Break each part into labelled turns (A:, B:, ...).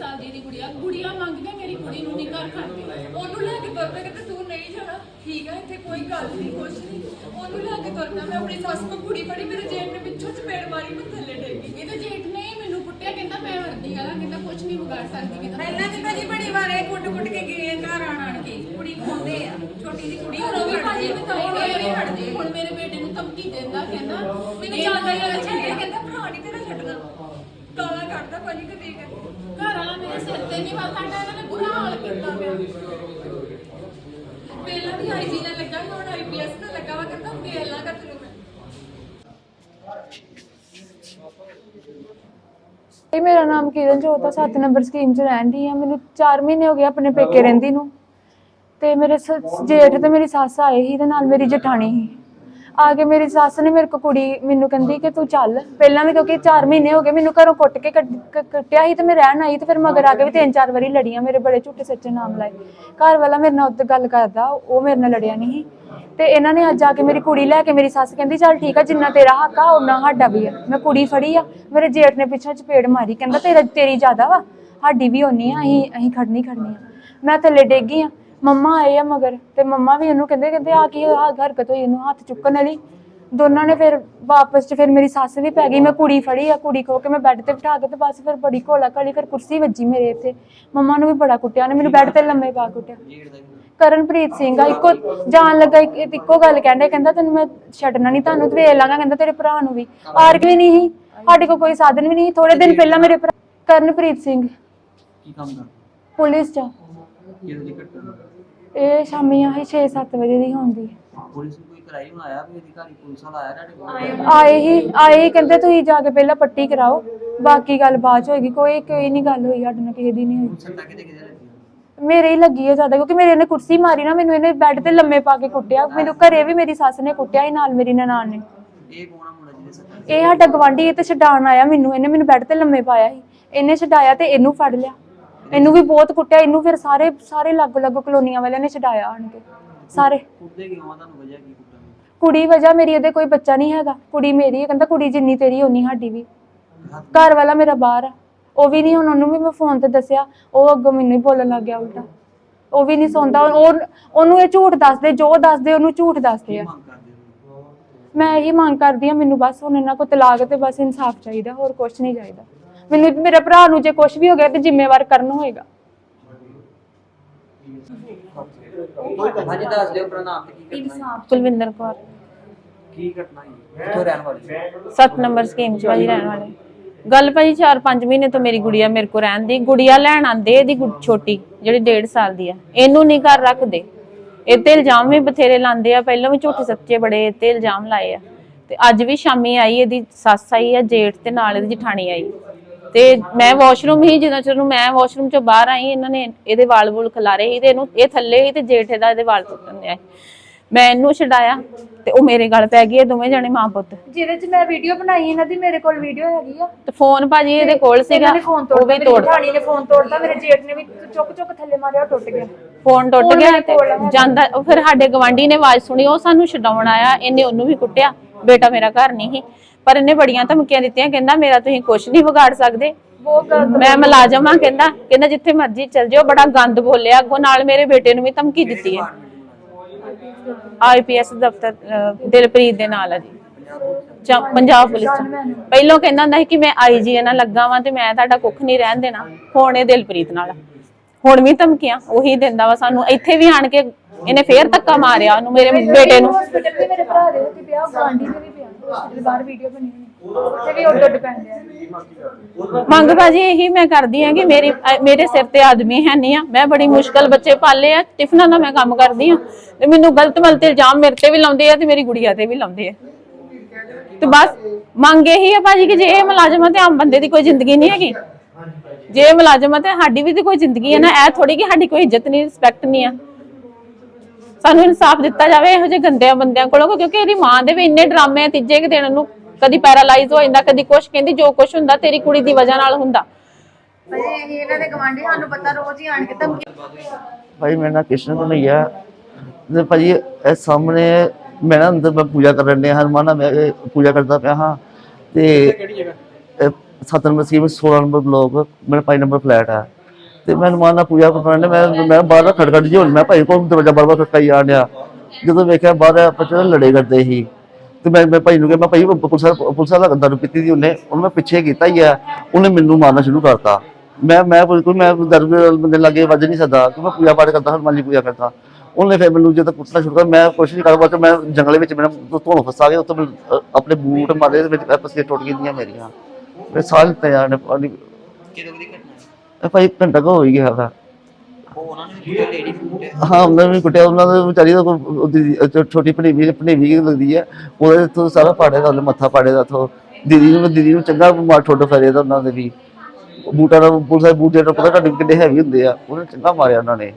A: ਸਾਲ ਦੀ ਦੀ ਗੁੜੀਆ। ਗੁੜੀਆ ਮੰਗਦੇ ਮੇਰੀ ਕੁੜੀ ਨੂੰ ਨਹੀਂ ਘਰ ਖੜਦੀ
B: ਉਹਨੂੰ ਲੈ ਕੇ ਤੁਰਨਾ ਕਿ ਤੂੰ ਨਹੀਂ ਜਾਣਾ। ਠੀਕ ਹੈ ਇੱਥੇ ਕੋਈ ਗੱਲ ਨਹੀਂ ਕੁਛ ਨਹੀਂ। ਉਹਨੂੰ ਲੈ ਕੇ ਤੁਰਨਾ ਮੈਂ ਆਪਣੀ ਸੱਸ ਕੋ ਕੁੜੀ ਫੜੀ ਮੇਰੇ ਜੇਬ ਨੇ ਪਿੱਛੋਂ ਚਪੇੜ ਮਾਰੀ ਮੈਂ ਥੱਲੇ ਡੇਗੀ
A: ਇਹਦੇ ਜੇਠ ਨੇ ਹੀ ਮੈਨੂੰ ਕੁੱਟਿਆ ਕਹਿੰਦਾ ਮੈਂ ਵਰਦੀ ਵਾਲਾ ਕਹਿੰਦਾ ਕੁਝ ਨਹੀਂ ਵਿਗਾੜ ਸਕਦੀ ਕਹਿੰਦਾ
C: ਪਹਿਲਾਂ ਦੀ ਭਾਜੀ ਬੜੀ ਵਾਰ ਇਹ ਕੁੱਟ ਕੁੱਟ ਕੇ ਗਏ ਘਰ ਆਣ ਆਣ ਕੇ। ਕੁੜੀ ਖੋਂਦੇ ਆ ਛੋਟੀ ਦੀ ਕੁੜੀ
A: ਉਹ ਵੀ ਭਾਜੀ ਬਤਾਈ
C: ਨਹੀਂ ਹਟਦੇ
A: ਹੁਣ ਮੇਰੇ ਬੇਟੇ ਨੂੰ ਧਮਕੀ ਦਿੰਦਾ ਕਹਿੰਦਾ
B: ਮੈਨੂੰ ਜਾਂਦਾ ਹੀ ਅੱਛਾ। ਕਹਿੰਦਾ ਭਰਾ ਨਹੀਂ ਤੇਰਾ ਛੱਡਣਾ। ਗਾਲਾਂ ਕੱਢਦਾ ਭਾਜੀ ਕਦੀ ਕਦੀ।
A: ਘਰ ਮੇਰੇ ਸਿਰ ਤੇ ਨਹੀਂ ਵਾ ਸਾਡਾ ਇਹਨਾਂ ਨੇ ਬੁਰਾ ਹਾਲ ਕੀਤਾ ਪਿਆ।
B: ਪਹਿਲਾਂ ਵੀ ਆਈਜੀ ਨਾਲ ਲੱਗਾ ਸੀ, ਹੁਣ ਆਈਪੀਐਸ ਨਾਲ ਲੱਗਾ ਵਾ ਕਹਿੰਦਾ ਵੇਲ ਨਾ ਕਰ ਤੈਨੂੰ ਮੈਂ।
D: ਇਹ ਮੇਰਾ ਨਾਮ ਕਿਰਨਜੋਤ ਆ 7 ਨੰਬਰ ਸਕੀਮ 'ਚ ਰਹਿੰਦੀ ਆ। ਮੈਨੂੰ 4 ਮਹੀਨੇ ਹੋ ਗਏ ਆਪਣੇ ਪੇਕੇ ਰਹਿੰਦੀ ਨੂੰ। ਤੇ ਮੇਰੇ ਸ- ਜੇਠ ਤੇ ਮੇਰੀ ਸੱਸ ਆਏ ਸੀ ਤੇ ਨਾਲ ਮੇਰੀ ਜਠਾਣੀ ਸੀ। ਆ ਕੇ ਮੇਰੀ ਸੱਸ ਨੇ ਮੇਰੇ ਕੋ ਕੁੜੀ ਮੈਨੂੰ ਕਹਿੰਦੀ ਕਿ ਤੂੰ ਚੱਲ। ਪਹਿਲਾਂ ਵੀ ਕਿਉਂਕਿ 4 ਮਹੀਨੇ ਹੋ ਗਏ ਮੈਨੂੰ ਘਰੋਂ ਕੁੱਟ ਕੇ ਕੱਢ- ਕ- ਕੱਟਿਆ ਸੀ ਤੇ ਮੈਂ ਰਹਿਣ ਆਈ ਤੇ ਫਿਰ ਮਗਰ ਆ ਕੇ ਵੀ ਤਿੰਨ ਚਾਰ ਵਾਰੀ ਲੜੀਆਂ, ਮੇਰੇ ਬੜੇ ਝੂਠੇ ਸੱਚੇ ਨਾਮ ਲਾਏ। ਘਰ ਵਾਲਾ ਮੇਰੇ ਨਾਲ ਉੱਤੇ ਗੱਲ ਕਰਦਾ, ਉਹ ਮੇਰੇ ਨਾਲ ਲੜਿਆ ਨਹੀਂ ਸੀ। ਤੇ ਇਹਨਾਂ ਨੇ ਅੱਜ ਆ ਕੇ ਮੇਰੀ ਕੁੜੀ ਲੈ ਕੇ ਮੇਰੀ ਸੱਸ ਕਹਿੰਦੀ, ਚੱਲ ਠੀਕ ਆ, ਜਿੰਨਾ ਤੇਰਾ ਹੱਕ ਆ ਉਹਨਾਂ ਸਾਡਾ ਵੀ ਆ। ਮੈਂ ਕੁੜੀ ਫੜੀ ਆ, ਮੇਰੇ ਜੇਠ ਨੇ ਪਿੱਛੋਂ ਚਪੇੜ ਮਾਰੀ, ਕਹਿੰਦਾ ਤੇਰਾ, ਤੇਰੀ ਜ਼ਿਆਦਾ ਵਾ, ਸਾਡੀ ਵੀ ਓਨੀ ਆ, ਅਸੀਂ ਅਸੀਂ ਖੜਨੀ ਖੜਨੀ ਆ। ਮੈਂ ਥੱਲੇ ਡੇਗੀ ਆ। ਮੰਮਾ ਆਏ ਆ ਮਗਰ ਤੇ ਮੰਮਾ ਵੀ ਉਹਨੂੰ ਕਹਿੰਦੇ ਕਹਿੰਦੇ ਆ ਕੀ ਆ ਹਰਕਤ ਹੋਈ ਇਹਨੂੰ ਹੱਥ ਚੁੱਕਣ ਵਾਲੀ। ਦੋਨਾਂ ਨੇ ਫਿਰ ਵਾਪਸ ਚ ਫਿਰ ਮੇਰੀ ਸੱਸ ਵੀ ਪੈ ਗਈ ਮੈਂ ਕੁੜੀ ਫੜੀ ਆ ਕੁੜੀ ਖੋ ਕੇ ਮੈਂ ਬੈੱਡ ਤੇ ਬਿਠਾ ਕੇ ਤੇ ਬਸ ਫਿਰ ਬੜੀ ਘੋਲਾ ਘਾਲੀ ਫਿਰ ਕੁਰਸੀ ਵੱਜੀ ਮੇਰੇ ਇੱਥੇ। ਮੰਮਾ ਨੂੰ ਵੀ ਬੜਾ ਕੁੱਟਿਆ ਨੇ ਮੈਨੂੰ ਬੈੱਡ ਤੇ ਲੰਮੇ ਪਾ ਕੁੱਟਿਆ। ਕਰਨਪ੍ਰੀਤ ਸਿੰਘ ਆ ਇੱਕੋ ਜਾਣ ਲੱਗਾ ਇੱਕ- ਇੱਕੋ ਗੱਲ ਕਹਿੰਦੇ ਕਹਿੰਦਾ ਤੈਨੂੰ ਮੈਂ ਛੱਡਣਾ ਨਹੀਂ ਤੁਹਾਨੂੰ ਤੇ ਵੇਖ ਲਾਂਗਾ ਕਹਿੰਦਾ ਤੇਰੇ ਭਰਾ ਨੂੰ ਵੀ। ਆਰਕ ਵੀ ਨਹੀਂ ਸੀ ਸਾਡੇ ਕੋਲ ਕੋਈ ਸਾਧਨ ਵੀ ਨਹੀਂ ਥੋੜੇ ਦਿਨ ਪਹਿਲਾਂ ਮੇਰੇ ਭਰਾ ਕਰਨਪ੍ਰੀਤ ਸਿੰਘ।
E: ਕੀ ਕੰਮ ਕਰ
D: ਪੁਲਿਸ ਚ।
E: ਦੀ ਘਟਨਾ
D: ਇਹ ਸ਼ਾਮੀ ਆਹੀ 6-7 ਵਜੇ ਦੀ ਹੁੰਦੀ ਹੈ।
E: ਪੁਲਿਸ ਨੂੰ ਕੋਈ ਕਰਾਈ ਹੁਣ ਆਇਆ ਵੀ ਅਧਿਕਾਰੀ ਪੁਲਿਸ ਵਾਲਾ ਆਇਆ ਤੁਹਾਡੇ ਕੋਲ?
D: ਆਏ ਹੀ ਆਏ ਹੀ ਕਹਿੰਦੇ ਤੁਸੀਂ ਜਾ ਕੇ ਪਹਿਲਾਂ ਪੱਟੀ ਕਰਾਓ ਬਾਕੀ ਗੱਲ ਬਾਅਦ ਚ ਹੋਏਗੀ। ਕੋਈ ਕੋਈ ਨਹੀਂ ਗੱਲ ਹੋਈ ਸਾਡੇ ਨਾਲ ਕਿਸੇ ਦੀ ਨਹੀਂ ਹੋਈ।
E: ਸੱਟਾਂ ਕਿਤੇ ਕਿਤੇ ਲੱਗੀਆਂ
D: ਮੇਰੇ ਹੀ ਲੱਗੀ ਹੈ ਜ਼ਿਆਦਾ ਕਿਉਂਕਿ ਮੇਰੇ ਇਹਨੇ ਕੁਰਸੀ ਮਾਰੀ ਨਾ ਮੈਨੂੰ ਇਹਨੇ ਬੈੱਡ ਤੇ ਲੰਮੇ ਪਾ ਕੇ ਕੁੱਟਿਆ। ਮੈਨੂੰ ਘਰੇ ਵੀ ਮੇਰੀ ਸੱਸ ਨੇ ਕੁੱਟਿਆ ਸੀ ਨਾਲ ਮੇਰੀ ਨਨਾਣ ਨੇ।
E: ਇਹ ਕੌਣ ਆ ਮੁੰਡਾ ਜਿਹਦੇ ਸੱਟਾਂ
D: ਇਹ ਸਾਡਾ ਗਵਾਂਢੀ ਇਹ ਤੇ ਛਡਾਣ ਆਇਆ ਮੈਨੂੰ ਇਹਨੇ ਮੈਨੂੰ ਬੈੱਡ ਤੇ ਲੰਮੇ ਪਾਇਆ ਸੀ। ਇਹਨੇ ਛਡਾਇਆ ਤੇ ਇਹਨੂੰ ਫੜ ਲਿਆ। ਇਹਨੂੰ ਵੀ ਬਹੁਤ ਕੁੱਟਿਆ ਇਹਨੂੰ ਫਿਰ ਸਾਰੇ ਸਾਰੇ ਲੱਗ ਲੱਗ ਕਲੋਨੀਆਂ ਵਾਲਿਆਂ ਨੇ ਛਡਾਇਆ ਆਣ ਕੇ ਸਾਰੇ।
E: ਕੁੱਟਦੇ ਕਿਉਂ ਆ? ਤੁਹਾਨੂੰ ਵਜ੍ਹਾ ਕੀ ਕੁੱਟਣ ਦੀ
D: ਕੁੜੀ ਵਜ੍ਹਾ ਮੇਰੀ ਇਹਦੇ ਕੋਈ ਬੱਚਾ ਨਹੀਂ ਹੈਗਾ। ਕੁੜੀ ਮੇਰੀ ਹੈ ਕਹਿੰਦਾ ਕੁੜੀ ਜਿੰਨੀ ਤੇਰੀ ਓਨੀ ਸਾਡੀ ਵੀ। ਘਰ ਵਾਲਾ ਮੇਰਾ ਬਾਹਰ ਆ। ਉਹ ਵੀ ਨਹੀਂ ਹੁਣ ਉਹਨੂੰ ਵੀ ਮੈਂ ਫੋਨ ਤੇ ਦੱਸਿਆ। ਉਹ ਅੱਗੋਂ ਮੈਨੂੰ ਹੀ ਬੋਲਣ ਲੱਗ ਗਿਆ ਉਲਟਾ। ਉਹ ਵੀ ਨਹੀਂ ਸੁਣਦਾ ਉਹ ਉਹਨੂੰ ਇਹ ਝੂਠ ਦੱਸਦੇ ਜੋ ਦੱਸਦੇ ਉਹਨੂੰ ਝੂਠ ਦੱਸਦੇ ਆ।
E: ਮੰਗ ਕਰਦੇ ਹੋ
D: ਮੈਂ ਇਹੀ ਮੰਗ ਕਰਦੀ ਆ ਮੈਨੂੰ ਬਸ ਹੁਣ ਇਹਨਾਂ ਕੋ ਤਲਾਕ ਤੇ ਬਸ ਇਨਸਾਫ ਚਾਹੀਦਾ ਹੋਰ ਕੁਝ ਨਹੀਂ ਚਾਹੀਦਾ। ਮੈਨੂੰ ਮੇਰੇ ਭਰਾ ਨੂੰ ਜੇ ਕੁਝ ਵੀ ਹੋ ਗਿਆ ਤੇ ਜ਼ਿੰਮੇਵਾਰ ਕਰਨ ਹੋਏਗਾ।
E: ਹਾਂਜੀ ਦੱਸ ਦਿਓ ਆਪਣਾ ਨਾਮ ਤੇ ਕੀ ਘਟਨਾ ਹੋਈ?
F: ਕੁਲਵਿੰਦਰ ਕੌਰ।
E: ਕੀ ਘਟਨਾ ਹੋਈ ਕਿੱਥੋਂ ਰਹਿਣ ਵਾਲੀ
F: 7 ਨੰਬਰ ਸਕੀਮ ਚ ਭਾਜੀ ਰਹਿਣ ਵਾਲੇ। ਗੱਲ ਭਾਜੀ 4-5 ਮਹੀਨੇ ਤੋਂ ਮੇਰੀ ਗੁੜੀਆ ਮੇਰੇ ਕੋ ਰਹਿਣ ਦੀ। ਗੁੜੀਆ ਲੈਣ ਆਂਦੇ ਇਹਦੀ ਗੁ- ਛੋਟੀ ਜਿਹੜੀ 1.5 ਸਾਲ ਦੀ ਆ। ਇਹਨੂੰ ਨਹੀਂ ਘਰ ਰੱਖਦੇ। ਇਹ ਤੇ ਇਲਜ਼ਾਮ ਵੀ ਬਥੇਰੇ ਲਾਉਂਦੇ ਆ। ਪਹਿਲਾਂ ਵੀ ਝੂਠੇ ਸੱਚੇ ਬੜੇ ਇਹ ਤੇ ਇਲਜ਼ਾਮ ਲਾਏ ਆ। ਤੇ ਅੱਜ ਵੀ ਸ਼ਾਮੀ ਆਈ ਇਹਦੀ ਸੱਸ ਆਈ ਆ ਜੇਠ ਤੇ ਨਾਲ ਇਹਦੀ ਜਠਾਣੀ ਆਈ। ਤੇ ਮੈਂ ਵਾਸ਼ਰੂਮ ਹੀ ਜਦੋਂ ਚਲੋ ਮੈਂ ਵਾਸ਼ਰੂਮ ਚੋਂ ਬਾਹਰ ਆਈ ਇਹਨਾਂ ਨੇ ਇਹਦੇ ਵਾਲ ਵੂਲ ਖਿਲਾਰੇ ਸੀ ਤੇ ਇਹਨੂੰ ਇਹ ਥੱਲੇ ਸੀ ਤੇ ਜੇਠ ਦਾ ਇਹਦੇ ਵਾਲ ਟੁੱਟਣ ਦੇ ਮੈਂ ਇਹਨੂੰ ਛਡਾਇਆ ਤੇ ਉਹ ਮੇਰੇ ਗਲ ਪੈ ਗਈ ਇਹ ਦੋਵੇਂ ਜਣੇ ਮਾਂ ਪੁੱਤ।
D: ਜਿਹਦੇ ਚ ਮੈਂ ਵੀਡੀਓ ਬਣਾਈ ਇਹਨਾਂ ਦੀ ਮੇਰੇ ਕੋਲ ਵੀਡੀਓ ਹੈਗੀ ਆ।
F: ਤੇ ਫੋਨ ਭਾਜੀ ਇਹਦੇ ਕੋਲ ਸੀਗਾ
D: ਇਹਨਾਂ ਨੇ ਫੋਨ
F: ਉਹ ਵੀ
D: ਮੇਰੀ
F: ਤੋੜ
D: ਜਠਾਣੀ ਨੇ ਫੋਨ ਤੋੜਦਾ ਮੇਰੇ ਜੇਠ ਨੇ ਵੀ ਚੁੱਕ ਚੁੱਕ ਥੱਲੇ ਮਾਰਿਆ ਉਹ ਟੁੱਟ ਗਿਆ।
F: ਫੋਨ ਟੁੱਟ
D: ਫੋਨ
F: ਗਿਆ
D: ਮੇਰੇ
F: ਤੇ
D: ਕੋਲ ਹੈ।
F: ਜਾਂਦਾ ਉਹ ਫਿਰ ਸਾਡੇ ਗਵਾਂਢੀ ਨੇ ਆਵਾਜ਼ ਸੁਣੀ ਉਹ ਸਾਨੂੰ ਛਡਾਉਣ ਆਇਆ ਇਹਨੇ ਉਹਨੂੰ ਵੀ ਕੁੱਟਿਆ। ਬੇਟਾ ਮੇਰਾ ਘਰ ਨਹੀਂ ਸੀ। ਪਰ ਇਹਨੇ ਬੜੀਆਂ ਧਮਕੀਆਂ ਦਿੱਤੀਆਂ ਕਹਿੰਦਾ ਮੇਰਾ ਤੁਸੀਂ ਕੁਝ ਨਹੀਂ ਵਿਗਾੜ ਸਕਦੇ। ਮੈਂ ਮੁਲਾਜ਼ਮ ਆ ਕਹਿੰਦਾ ਕਹਿੰਦਾ ਜਿੱਥੇ ਮਰਜ਼ੀ ਚਲ ਜਾਓ ਬੜਾ ਗੰਦ ਬੋਲਿਆ ਅੱਗੋਂ ਨਾਲ ਮੇਰੇ ਬੇਟੇ ਨੂੰ ਵੀ ਧਮਕੀ ਦਿੱਤੀ ਹੈ। ਆਈਪੀਐਸ ਦਫਤਰ ਦਿਲਪ੍ਰੀਤ ਦੇ ਨਾਲ ਆ ਜੀ। ਪੰਜਾਬ ਪੁਲਿਸ ਪਹਿਲਾਂ ਕਹਿੰਦਾ ਹੁੰਦਾ ਸੀ ਕਿ ਮੈਂ ਆਈਜੀ ਨਾਲ ਲੱਗਾ ਵਾਂ ਤੇ ਮੈਂ ਤੁਹਾਡਾ ਕੁੱਖ ਨਹੀਂ ਰਹਿਣ ਦੇਣਾ। ਹੁਣ ਇਹ ਦਿਲਪ੍ਰੀਤ ਨਾਲ। ਹੁਣ ਵੀ ਧਮਕੀਆਂ ਉਹੀ ਦਿੰਦਾ ਵਾ ਸਾਨੂੰ। ਇੱਥੇ ਵੀ ਆਣ ਕੇ ਇਹਨੇ ਫੇਰ ਧੱਕਾ ਮਾਰਿਆ ਉਹਨੂੰ ਮੇਰੇ ਬੇਟੇ ਨੂੰ।
D: ਹਸਪੀਟਲ ਵੀ ਮੇਰੇ ਭਰਾ ਦੇ ਉੱਤੇ ਪਿਆ ਗਾਂਢੀ ਦੇ ਵੀ ਬਾਹਰ ਵੀਡੀਓ ਬਣੀ ਹੋਈ। ਉੱਥੇ ਵੀ ਉੱਡ ਉੱਡ ਪੈਂਦੇ ਆ
F: ਮੰਗ ਬਾਜੀ ਇਹੀ ਮੈਂ ਕਰਦੀ ਆ ਕਿ ਮੇਰੀ ਅ, ਮੇਰੇ ਸਿਰ ਤੇ ਆਦਮੀ ਹੈ ਨਹੀਂ ਆ। ਮੈਂ ਬੜੀ ਮੁਸ਼ਕਲ ਬੱਚੇ ਪਾਲੇ ਆ। ਟਿਫਨਾਂ ਦਾ ਮੈਂ ਕੰਮ ਕਰਦੀ ਆ ਤੇ ਮੈਨੂੰ ਗਲਤ ਮਲਤ ਇਲਜ਼ਾਮ ਮੇਰੇ ਤੇ ਵੀ ਲਾਉਂਦੇ ਆ ਤੇ ਮੇਰੀ ਗੁੜੀਆ ਤੇ ਵੀ ਲਾਉਂਦੇ ਆ। ਤੇ ਬਸ ਮੰਗ ਇਹੀ ਆ ਭਾਜੀ ਕਿ ਜੇ ਇਹ ਮੁਲਾਜ਼ਮ ਆ ਤੇ ਆਮ ਬੰਦੇ ਦੀ ਕੋਈ ਜ਼ਿੰਦਗੀ ਨਹੀਂ ਹੈਗੀ। ਜੇ ਇਹ ਮੁਲਾਜ਼ਮ ਆ ਤੇ ਸਾਡੀ ਵੀ ਤੇ ਕੋਈ ਜ਼ਿੰਦਗੀ ਹੈ ਨਾ। ਇਹ ਥੋੜੀ ਕਿ ਸਾਡੀ ਕੋਈ ਇੱਜ਼ਤ ਨਹੀਂ ਰਿਸਪੈਕਟ ਨਹੀਂ ਆ। ਸਾਨੂੰ ਇਨਸਾਫ ਦਿੱਤਾ ਜਾਵੇ ਇਹੋ ਜਿਹੇ ਗੰਦਿਆਂ ਬੰਦਿਆਂ ਕੋਲੋਂ ਕਿਉਂਕਿ ਇਹਦੀ ਮਾਂ ਦੇ ਵੀ ਇੰਨੇ ਡਰਾਮੇ ਆ ਤੀਜੇ ਕੁ ਦਿਨ ਨੂੰ ਕਦੀ ਪੈਰਾਲਾਈਜ਼ ਹੋ ਜਾਂਦਾ ਕਦੀ ਕੁਛ ਕਹਿੰਦੀ ਜੋ ਕੁਛ ਹੁੰਦਾ ਤੇਰੀ ਕੁੜੀ ਦੀ ਵਜ੍ਹਾ ਨਾਲ ਹੁੰਦਾ।
C: ਅਸੀਂ ਇਹਨਾਂ ਦੇ ਗਵਾਂਢੀ ਸਾਨੂੰ ਪਤਾ ਰੋਜ਼ ਹੀ ਆਣ ਕੇ ਧਮਕੀ
G: ਭਾਈ ਮੇਰਾ ਨਾਮ ਕ੍ਰਿਸ਼ਨ ਕਨਈਆ ਤੇ ਭਾਜੀ ਇਹ ਸਾਹਮਣੇ ਮੈਂ ਨਾ ਅੰਦਰ ਮੈਂ ਪੂਜਾ ਕਰਨ ਡਿਆ ਹਨੂੰਮਾਨ ਨਾਲ ਮੈਂ ਪੂਜਾ ਕਰਦਾ ਪਿਆ ਹਾਂ। ਤੇ
E: ਕਿਹੜੀ ਜਗ੍ਹਾ?
G: ਇਹ ਸੱਤ ਨੰਬਰ ਸਕੀਮ 16 ਨੰਬਰ ਬਲੋਕ ਮੇਰਾ 5 ਨੰਬਰ ਫਲੈਟ ਹੈ ਤੇ ਮੈਂ ਹਨੂੰਮਾਨ ਨਾਲ ਪੂਜਾ ਕਰਨ ਮੈਂ ਮੈਂ ਬਾਹਰ ਦਾ ਖੜਖੜ ਜੀ ਹੋਣ ਮੈਂ ਭਾਈ ਕੋਲ ਦਰਵਾਜ਼ਾ ਬਾਰ ਬਾਰ ਖੜਕਾਈ ਆਣ ਡਿਆ। ਜਦੋਂ ਵੇਖਿਆ ਬਾਹਰ ਆਪਾਂ ਚ ਲੜੇ ਕਰਦੇ ਸੀ। ਤੇ ਮੈਂ ਮੈਂ ਭਾਈ ਨੂੰ ਕਿਹਾ, ਮੈਂ ਭਾਈ, ਪੁਲਿਸ ਪੁਲਿਸ ਦਾ ਦਾਰੂ ਪੀਤੀ ਦੀ ਉਹਨੇ, ਉਹਨੂੰ ਮੈਂ ਪਿੱਛੇ ਕੀਤਾ ਹੀ ਆ। ਉਹਨੇ ਮੈਨੂੰ ਮਾਰਨਾ ਸ਼ੁਰੂ ਕਰਤਾ। ਮੈਂ ਮੈਂ ਕੋਈ ਮੈਂ ਦਾਰੂ ਬੰਦੇ ਲਾਗੇ ਵੱਜ ਨਹੀਂ ਸਕਦਾ ਕਿ ਮੈਂ ਪੂਜਾ ਪਾਠ ਕਰਦਾ, ਹਨੂੰਮਾਨ ਜੀ ਪੂਜਾ ਕਰਦਾ। ਉਹਨੇ ਫਿਰ ਮੈਨੂੰ ਜਦੋਂ ਕੁੱਟਣਾ ਸ਼ੁਰੂ ਕਰ ਮੈਂ ਕੋਸ਼ਿਸ਼ ਕਰਦਾ ਮੈਂ ਜੰਗਲੇ ਵਿੱਚ ਮੇਰਾ ਧੋਣ ਫਸਾ ਗਿਆ, ਉੱਥੇ ਆਪਣੇ ਬੂਟ ਮਾਰੇ ਤੇ ਵਿੱਚ ਪਸੀਨੇ ਟੁੱਟ ਗਈਆਂ ਮੇਰੀਆਂ। ਮੇਰੇ ਸਾਹ ਤਿਆਰ ਨੇ
E: ਕਿਦੋਂ ਦੀ ਘਟਨਾ?
G: ਇਹ ਭਾਈ ਘੰਟਾ ਕੁ ਹੋ ਹੀ ਗਿਆ ਵਾ।
E: ਉਹ ਉਹਨਾਂ ਨੇ ਵੀ ਕੁੱਟਿਆ ਲੇਡੀ ਨੂੰ ਕੁੱਟਿਆ।
G: ਹਾਂ ਉਹਨਾਂ ਨੇ ਵੀ ਕੁੱਟਿਆ ਉਹਨਾਂ ਦੇ ਵਿਚਾਰੀ ਦਾ ਕੋਈ ਉਹਦੀ ਛੋ- ਛੋਟੀ ਭਣੇਵੀ ਭਣੇਵੀ ਲੱਗਦੀ ਹੈ ਉਹਦੇ ਤੋਂ ਸਾਰਾ ਪਾੜੇ ਦਾ ਉਹਨੇ ਮੱਥਾ ਪਾੜੇ ਦਾ ਤੋਂ ਦੀਦੀ ਨੂੰ ਦੀਦੀ ਨੂੰ ਚੰਗਾ ਮਾਰ ਠੋਡ ਫਰੇ ਦਾ ਉਹਨਾਂ ਦੇ ਵੀ। ਬੂਟਾ ਦਾ ਪੁਲਿਸ ਦੇ ਬੂਟੇ ਦਾ ਪਤਾ ਤੁਹਾਡੇ ਕਿੰਨੇ ਹੈਵੀ ਹੁੰਦੇ ਆ ਉਹਨੇ ਚੰਗਾ ਮਾਰਿਆ ਉਹਨਾਂ ਨੇ।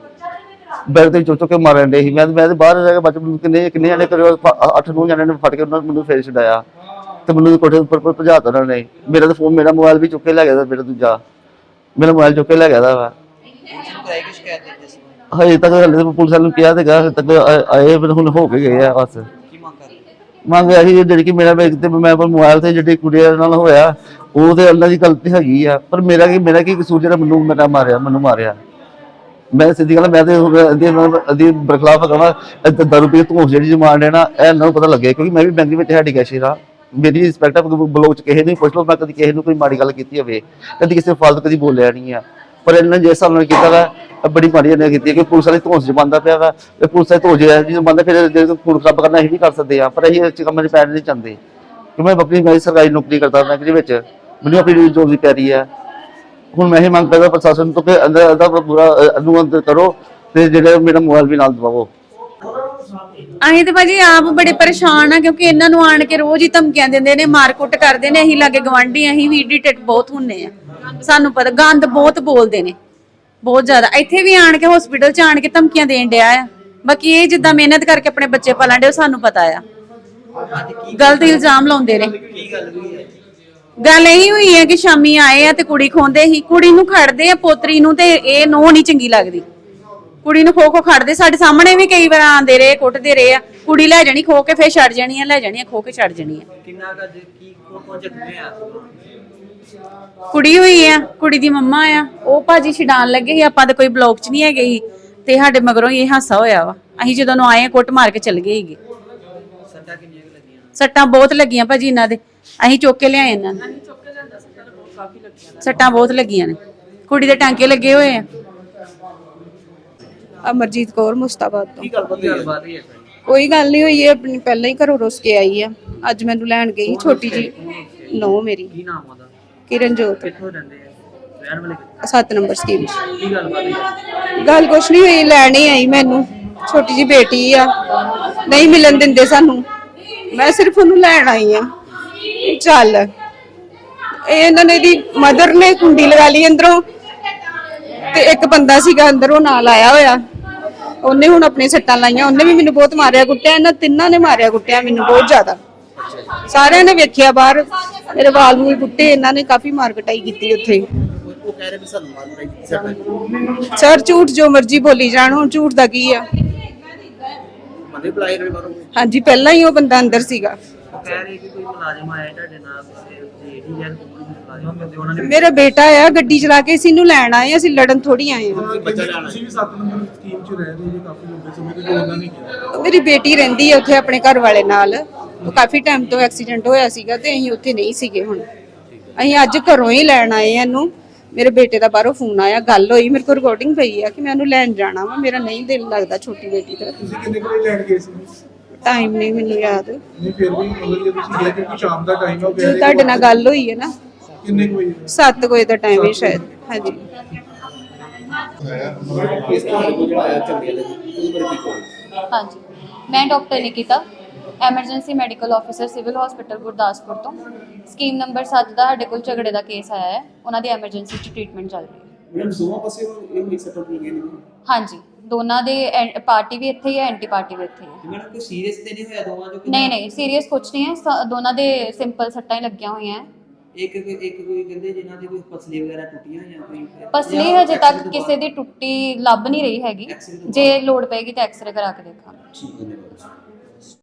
G: ਬੈਗ ਤੇ ਚੁੱਕ ਚੁੱਕ ਕੇ ਮਾਰਨ ਦੇ ਸੀ। ਮੈਂ ਮੈਂ ਤੇ ਬਾਹਰ ਜਾ ਕੇ ਬੱਚ ਕਿੰਨੇ ਕਿੰਨੇ ਜਾਣੇ ਕਰਿਓ ਅੱਠ ਨੌ ਜਣਿਆਂ ਨੇ ਫੜ ਕੇ ਉਹਨਾਂ ਨੇ ਮੈਨੂੰ ਫੇਰ ਛਡਾਇਆ। ਤੇ ਮੈਨੂੰ ਕੋਠੇ ਉੱਪਰ ਉੱਪਰ ਭਜਾਤਾ ਉਹਨਾਂ ਨੇ। ਮੇਰਾ ਤਾਂ ਫੋਨ ਮੇਰਾ ਮੋਬਾਈਲ ਵੀ ਚੁੱਕ ਕੇ ਲੈ ਗਿਆ ਤਾ ਮੇਰਾ ਦੂਜਾ। ਮੇਰਾ ਮੋਬਾਈਲ ਚੁੱਕ ਕੇ ਲੈ ਗਿਆ ਦਾ ਵਾ।
E: ਕਰਾਈ ਕਿ ਸ਼ਿਕਾਇਤ ਦਿੱਤੀ ਸੀ
G: ਹਜੇ ਤੱਕ ਹਲੇ ਪੁਲਿਸ ਵਾਲਿਆਂ ਨੂੰ ਕਿਹਾ ਤੇ ਗਾ ਹਜੇ ਤੱਕ ਆ- ਆਏ ਪਰ ਹੁਣ ਹੋ ਕੇ ਗਏ ਆ, ਬਸ।
E: ਕੀ ਮੰਗ ਕਰ ਰਹੇ
G: ਮੰਗ ਇਹੀ ਹੈ ਜਿਹੜੀ ਕਿ ਮੇਰਾ ਮੈਂ ਤੇ ਮੈਂ ਪਰ ਮੋਬਾਈਲ ਤੇ ਜਿਹੜੀ ਕੁੜੀਆਂ ਨਾਲ ਹੋਇਆ, ਉਹ ਤੇ ਅੱਲਾ ਦੀ ਗਲਤੀ ਹੈਗੀ ਆ। ਪਰ ਮੇਰਾ ਕੀ ਮੇਰਾ ਕੀ ਕਸੂਰ ਜਿਹੜਾ ਮੈਨੂੰ ਮੇਰਾ ਮਾਰਿਆ, ਮੈਨੂੰ ਮਾਰਿਆ। ਮੈਂ ਸਿੱਧੀ ਗੱਲ ਮੈਂ ਤੇ ਅਦੀ ਅਦੀ ਬਰਖਲਾਫ ਕਹਾਂ ਦਾਰੂ ਪੀ ਕੇ ਤੂੰ ਜਿਹੜੀ ਜਮਾਨ ਦੇਣਾ ਇਹ ਇਹਨਾਂ ਨੂੰ ਪਤਾ ਲੱਗੇ, ਕਿਉਂਕਿ ਮੈਂ ਵੀ ਬੈਂਕ ਵਿੱਚ ਹੈਡੀ ਕੈਸ਼ੀਅਰ ਆ। ਮੇਰੀ ਰਿਸਪੈਕਟ ਬਲੋਕ ਚ ਕਿਸੇ ਨੂੰ ਪੁੱਛ ਲਓ ਮੈਂ ਕਦੀ ਕਿਸੇ ਨੂੰ ਕੋਈ ਮਾੜੀ ਗੱਲ ਕੀਤੀ ਹੋਵੇ ਕਦੀ ਕਿਸੇ ਫਾਲਤੂ ਕਦੀ ਬੋਲਿਆ ਨਹੀਂ ਆ। ਪਰ ਇਹਨਾਂ ਨੇ ਜਿਸ ਹਿਸਾਬ ਨਾਲ ਕੀਤਾ ਵਾ ਬੜੀ ਮਾੜੀ ਇਹਨੇ ਕੀਤੀ ਕਿ ਪੁਲਿਸ ਵਾਲੇ ਧੌਂਸ ਜਮਾਂਦਾ ਪਿਆ ਵਾ ਤੇ ਪੁਲਿਸ ਵਾਲੇ ਧੌਂਸ ਜਿਹੜਾ ਜੀ ਫਿਰ ਜੇ ਖੂਨ ਖਰਾਬ ਕਰਨਾ ਅਸੀਂ ਵੀ ਕਰ ਸਕਦੇ ਆ ਪਰ ਅਸੀਂ ਇਹ ਕੰਮ ਚ ਪੈਰ ਨਹੀਂ ਚਾਹੁੰਦੇ ਕਿ ਮੈਂ ਆਪਣੀ ਮੈਂ ਸਰਕਾਰੀ ਨੌਕਰੀ ਕਰਦਾ ਬੈਂਕ ਦੇ ਵਿੱਚ ਮੈਨੂੰ ਆਪਣੀ ਜੋਬ ਦੀ ਪਿਆਰੀ ਆ। ਹੁਣ ਮੈਂ ਇਹ ਮੰਗ ਕਰਦਾ ਪ੍ਰਸ਼ਾਸਨ ਤੋਂ ਕਿ ਅੰਦਰ ਅੰਦਰ ਪੂਰਾ ਅ, ਕਰੋ ਤੇ ਜਿਹੜੇ ਮੇਰਾ ਮੋਬਾਈਲ ਵੀ ਨਾਲ ਦਵਾਓ
C: ਅਸੀਂ ਤੇ ਭਾਜੀ ਆਪ ਬੜੇ ਪਰੇਸ਼ਾਨ ਆ, ਕਿਉਂਕਿ ਇਹਨਾਂ ਨੂੰ ਆਣ ਕੇ ਰੋਜ਼ ਹੀ ਧਮਕੀਆਂ ਦਿੰਦੇ ਨੇ, ਮਾਰਕੁੱਟ ਕਰਦੇ ਨੇ, ਅਸੀਂ ਲਾਗੇ ਗਵਾਂਢੀ ਅਸੀਂ ਵੀ ਇਰੀਟੇਟ ਬਹੁਤ ਹੁੰਨੇ ਆ। ਸਾਨੂੰ ਪਤਾ, ਗੰਦ ਬਹੁਤ ਬੋਲਦੇ ਨੇ, ਬਹੁਤ ਜ਼ਿਆਦਾ। ਇੱਥੇ ਵੀ ਆਣ ਕੇ ਹਸਪੀਟਲ ਚ ਆਣ ਕੇ ਧਮਕੀਆਂ ਦੇਣ ਡਿਆ ਆ। ਬਾਕੀ ਇਹ ਜਿੱਦਾਂ ਮਿਹਨਤ ਕਰਕੇ ਆਪਣੇ ਬੱਚੇ ਪਾਲਣ ਦੇ ਸਾਨੂੰ ਪਤਾ ਆ। ਗਲਤ ਇਲਜ਼ਾਮ ਲਾਉਂਦੇ ਨੇ।
E: ਗੱਲ
C: ਗੱਲ ਇਹੀ ਹੋਈ ਹੈ ਕਿ ਸ਼ਾਮੀ ਆਏ ਆ ਤੇ ਕੁੜੀ ਖੋਂਦੇ ਸੀ, ਕੁੜੀ ਨੂੰ ਖੜਦੇ ਆ, ਪੋਤਰੀ ਨੂੰ ਤੇ ਇਹ ਨੋ ਨਹੀਂ ਚੰਗੀ ਲੱਗਦੀ। ਕੁੜੀ ਨੂੰ ਖੋ ਖੋ ਖੜਦੇ ਸਾਡੇ ਸਾਹਮਣੇ ਵੀ ਕਈ ਵਾਰ ਆਂਦੇ ਰਹੇ ਕੁੱਟਦੇ ਰਹੇ ਆ। ਕੁੜੀ ਲੈ ਜਾਣੀ ਖੋ ਕੇ ਫੇਰ ਛੱਡ ਜਾਣੀ ਆ ਲੈ ਜਾਣੀ ਆ ਖੋ ਕੇ ਛੱਡ ਜਾਣੀ ਆ।
E: ਕਿੰਨਾ ਕਾ ਕੀ ਕੋ ਕੋ ਜਖਮੇ ਆ?
C: ਕੁੜੀ ਹੋਈ ਆ ਕੁੜੀ ਦੀ ਮੰਮਾ ਆ। ਉਹ ਭਾਜੀ ਛਡਾਣ ਲੱਗੇ ਸੀ ਆਪਾਂ ਤੇ ਕੋਈ ਬਲੌਕ 'ਚ ਨਹੀਂ ਹੈਗੇ ਸੀ। ਤੇ ਸਾਡੇ ਮਗਰੋਂ ਹੀ ਇਹ ਹਾਸਾ ਹੋਇਆ ਵਾ। ਅਸੀਂ ਜਦੋਂ ਨੂੰ ਆਏ ਆ, ਕੁੱਟ ਮਾਰ ਕੇ ਚੱਲ ਗਏ ਸੀਗੇ।
E: ਸੱਟਾਂ ਕਿੰਨੀਆਂ ਕੁ ਲੱਗੀਆਂ?
C: ਸੱਟਾਂ ਬਹੁਤ ਲੱਗੀਆਂ ਭਾਜੀ ਇਹਨਾਂ ਦੇ। ਅਸੀਂ ਚੁੱਕ ਕੇ ਲਿਆਏ ਇਹਨਾਂ ਨੂੰ। ਸੱਟਾਂ ਬਹੁਤ ਲੱਗੀਆਂ ਨੇ। ਕੁੜੀ ਦੇ ਟਾਂਕੇ ਲੱਗੇ ਹੋਏ ਆ।
A: ਅਮਰਜੀਤ ਕੌਰ ਮੁਸਤਾਬਾਦ ਤੋਂ। ਕੋਈ ਗੱਲ ਨਹੀਂ ਹੋਈ ਇਹ ਆਪਣੀ ਪਹਿਲਾਂ ਹੀ ਘਰੋਂ ਰੁੱਸ ਕੇ ਆਈ ਆ। ਅੱਜ ਮੈਨੂੰ ਲੈਣ ਗਈ ਛੋਟੀ ਜੀ ਨੋ ਮੇਰੀ।
E: ਕੀ ਨਾਮ ਉਹਦਾ?
A: ਕਿਰਨਜੋਤ।
E: ਕਿੱਥੋਂ ਰਹਿੰਦੇ ਆ? ਰਹਿਣ ਵਾਲੇ ਕਿੱਥੋਂ?
A: 7 ਨੰਬਰ ਸਕੀਮ
E: ਕੀ?
A: ਗੱਲ ਕੁਛ ਨਹੀਂ ਹੋਈ ਲੈਣ ਹੀ ਆਈ ਮੈਨੂੰ। ਛੋਟੀ ਜੀ ਬੇਟੀ ਆ। ਨਹੀਂ ਮਿਲਣ ਦਿੰਦੇ ਸਾਨੂੰ। ਮੈਂ ਸਿਰਫ ਉਹਨੂੰ ਲੈਣ ਆਈ ਆ। ਚੱਲ। ਇਹ ਇਹਨਾਂ ਨੇ ਦੀ ਮਦਰ ਨੇ ਕੁੰਡੀ ਲਗਾ ਲਈ ਅੰਦਰੋਂ। ਤੇ ਇੱਕ ਬੰਦਾ ਸੀਗਾ ਅੰਦਰੋਂ ਨਾਲ ਆਇਆ ਹੋਇਆ। ਉਹਨੇ ਹੁਣ ਆਪਣੇ ਸੱਟਾਂ ਲਾਈਆਂ ਉਹਨੇ ਵੀ ਮੈਨੂੰ ਬਹੁਤ ਮਾਰਿਆ ਕੁੱਟਿਆ ਇਹਨਾਂ ਤਿੰਨਾਂ ਨੇ ਮਾਰਿਆ ਕੁੱਟਿਆ ਮੈਨੂੰ ਬਹੁਤ ਜ਼ਿਆਦਾ। ਸਾਰਿਆਂ ਨੇ ਵੇਖਿਆ ਬਾਹਰ ਮੇਰੇ ਵਾਲ ਨੂੰ ਕੁੱਟੇ ਇਹਨਾਂ ਨੇ ਕਾਫੀ ਮਾਰ ਕਟਾਈ ਕੀਤੀ ਉੱਥੇ।
E: ਉਹ ਕਹਿ ਰਹੇ ਵੀ ਸਾਨੂੰ ਮਾਰ ਰਹੀ ਸੱਟਾਂ
A: ਸਰ ਝੂਠ ਜੋ ਮਰਜ਼ੀ ਬੋਲੀ ਜਾਣ ਹੁਣ ਝੂਠ ਦਾ ਕੀ ਆ? ਹਾਂਜੀ ਪਹਿਲਾਂ ਹੀ ਉਹ ਬੰਦਾ ਅੰਦਰ ਸੀਗਾ।
E: ਕਹਿ ਰਹੇ ਕਿ ਕੋਈ ਮੁਲਾਜ਼ਮ ਆਇਆ ਤੁਹਾਡੇ ਨਾਲ ਤੇ ਜੀ ਜਾਂ ਕੋਈ ਮੁਲਾਜ਼ਮ ਕਹਿੰਦੇ ਉਹਨਾਂ ਨੇ
A: ਮੇਰਾ ਬੇਟਾ ਆ ਗੱਡੀ ਚਲਾ ਕੇ ਅਸੀਂ ਇਹਨੂੰ ਲੈਣ ਆਏ ਅਸੀਂ ਲੜਨ ਥੋੜੀ ਆਏ ਆ।
E: ਬੱਚਾ ਜਾਣਾ
H: ਤੁਸੀਂ ਵੀ 7 ਨੰਬਰ ਸਕੀਮ 'ਚ ਰਹਿ ਰਹੇ ਜੀ ਕਾਫੀ ਲੰਬੇ ਸਮੇਂ ਤੋਂ ਜੋ ਉਹਨਾਂ ਨੇ ਕੀਤਾ
A: ਮੇਰੀ ਬੇਟੀ ਰਹਿੰਦੀ ਹੈ ਉੱਥੇ ਆਪਣੇ ਘਰ ਵਾਲੇ ਨਾਲ। ਉਹ ਕਾਫੀ ਟਾਈਮ ਤੋਂ ਐਕਸੀਡੈਂਟ ਹੋਇਆ ਸੀਗਾ ਤੇ ਅਸੀਂ ਉੱਥੇ ਨਹੀਂ ਸੀਗੇ ਹੁਣ। ਅਸੀਂ ਅੱਜ ਘਰੋਂ ਹੀ ਲੈਣ ਆਏ ਆ ਇਹਨੂੰ। ਮੇਰੇ ਬੇਟੇ ਦਾ ਬਾਹਰੋਂ ਫੋਨ ਆਇਆ ਗੱਲ ਹੋਈ ਮੇਰੇ ਕੋਲ ਰਿਕਾਰਡਿੰਗ ਪਈ ਆ ਕਿ ਮੈਂ ਉਹਨੂੰ ਲੈਣ ਜਾਣਾ ਵਾ ਮੇਰਾ ਨਹੀਂ ਦਿਲ ਲੱਗਦਾ ਛੋਟੀ ਬੇਟੀ ਦਾ।
H: ਤੁਸੀਂ ਕਿੰਨੇ ਕੁ ਵਜੇ ਲੈਣ ਗਏ ਸੀ?
A: ਟਾਈਮ ਨਹੀਂ ਮੈਨੂੰ ਯਾਦ।
H: ਨਹੀਂ ਫਿਰ ਵੀ ਮਤਲਬ ਜੇ ਤੁਸੀਂ ਗਏ ਕਿਉਂਕਿ ਸ਼ਾਮ ਦਾ ਟਾਈਮ ਹੈ ਰਹੇ
A: ਤੁਹਾਡੇ ਨਾਲ ਗੱਲ ਹੋਈ ਹੈ ਨਾ।
H: ਕਿੰਨੇ ਕੁ ਵਜੇ?
A: 7 ਵਜੇ ਦਾ ਟਾਈਮ ਹੈ ਸ਼ਾਇਦ ਹਾਂਜੀ।
E: ਕਿਸ ਤਰ੍ਹਾਂ ਦਾ ਜਿਹੜਾ ਆਇਆ ਚੰਗੇ ਲੱਗੇ। ਉਹਦੇ ਬਾਰੇ ਕੀ ਕਹੋਗੇ
I: ਹਾਂਜੀ। ਮੈਂ doctor Nikita emergency medical officer civil hospital Gurdaspur ਤੋਂ। ਸਕੀਮ ਨੰਬਰ 7 ਦਾ ਸਾਡੇ ਕੋਲ ਝਗੜੇ ਦਾ ਕੇਸ ਆਇਆ ਹੈ। ਉਹਨਾਂ ਦੀ ਐਮਰਜੈਂਸੀ ਚ ਟ੍ਰੀਟਮੈਂਟ ਚੱਲ ਰਹੀ ਹੈ।
E: ਮੈਡਮ ਦੋਵਾਂ ਪਾਸੇ ਇਹ ਮਿਕਸ ਅਪ ਹੋ ਗਏ ਨੇ।
I: ਹਾਂਜੀ। ਦੋਨਾਂ ਦੇ ਪਾਰਟੀ ਵੀ ਇੱਥੇ ਹੀ ਹੈ ਐਂਟੀ ਪਾਰਟੀ ਵੀ ਇੱਥੇ ਹੀ ਹੈ।
E: ਮੈਡਮ ਕੋਈ ਸੀਰੀਅਸ ਤੇ ਨਹੀਂ ਹੋਇਆ ਦੋਵਾਂ ਜੋ
I: ਨਹੀਂ ਨਹੀਂ ਸੀਰੀਅਸ ਕੁਝ ਨਹੀਂ ਹੈ ਸ- ਦੋਨਾਂ ਦੇ ਸਿੰਪਲ ਸੱਟਾਂ ਹੀ ਲੱਗੀਆਂ ਹੋਈਆਂ ਹੈ।
E: ਇੱਕ ਇੱਕ ਕੋਈ ਕਹਿੰਦੇ ਜਿਨ੍ਹਾਂ ਦੀ ਕੋਈ ਪਸਲੀ ਵਗੈਰਾ ਟੁੱਟੀਆਂ ਜਾਂ ਕੋਈ
I: ਪਸਲੀ ਹਜੇ ਤੱਕ ਕਿਸੇ ਦੀ ਟੁੱਟੀ ਲੱਭ ਨਹੀਂ ਰਹੀ ਹੈਗੀ।
E: Accident ਤੋਂ
I: ਜੇ ਲੋੜ ਪਏਗੀ ਤਾਂ ਐਕਸਰੇ ਕਰਾ ਕੇ ਦੇਖਾਂਗੇ।
E: ਠੀਕ ਹੈ ਧੰਨਵਾਦ